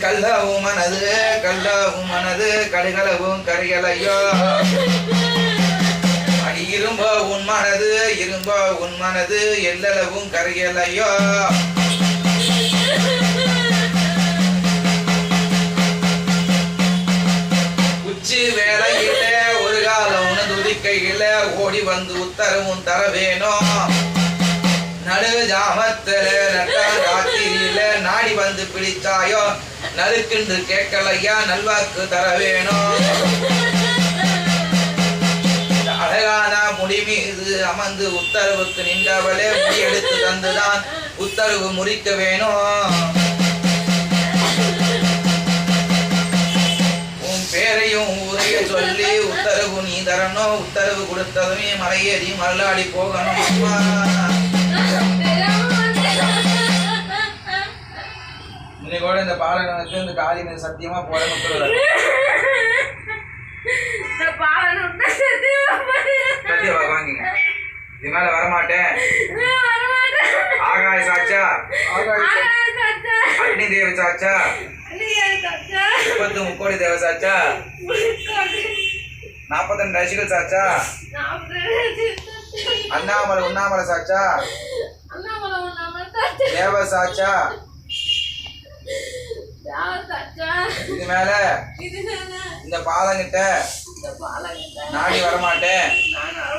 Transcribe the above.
கல்லவும் மனது கல்லவும் மனது கடுகளவும் கரிகளையோ அடி இரும்போ உன் மனது இரும்போ உன் மனது எல்லளவும் கரிகளையோ உச்சி வேலையில ஒரு காலம் உனது ஓடி வந்து உத்தரவும் தர வேணும் நடு ஜாமத்துல நாடி வந்து பிடித்தாயோ? நறுக்கென்று கேட்கலையா? நல்வாக்கு தர வேணும் அழகான முடி மீது அமர்ந்து உத்தரவுக்கு நின்றவளே முடி எடுத்து தந்துதான் உத்தரவு முறிக்க வேணும் உன் பேரையும் ஊரையும் சொல்லி உத்தரவு நீ தரணும். உத்தரவு கொடுத்ததுமே மலையேறி மல்லாடி போகணும். கூட இந்த இந்த காளி மீது சத்தியமா போடணும் உத்தரவு சத்தியமா வாங்கிங்க. இது மேல வரமாட்டேன். ஆகாய சாச்சா அக்னி தேவ சாச்சா முப்பத்து முக்கோடி தேவ சாச்சா நாற்பத்தெண்டு ரசிகள் சாச்சா அண்ணாமலை உண்ணாமலை சாச்சா தேவ சாச்சா இது மேல இந்த பாலங்கிட்ட நாடி வரமாட்டேன்.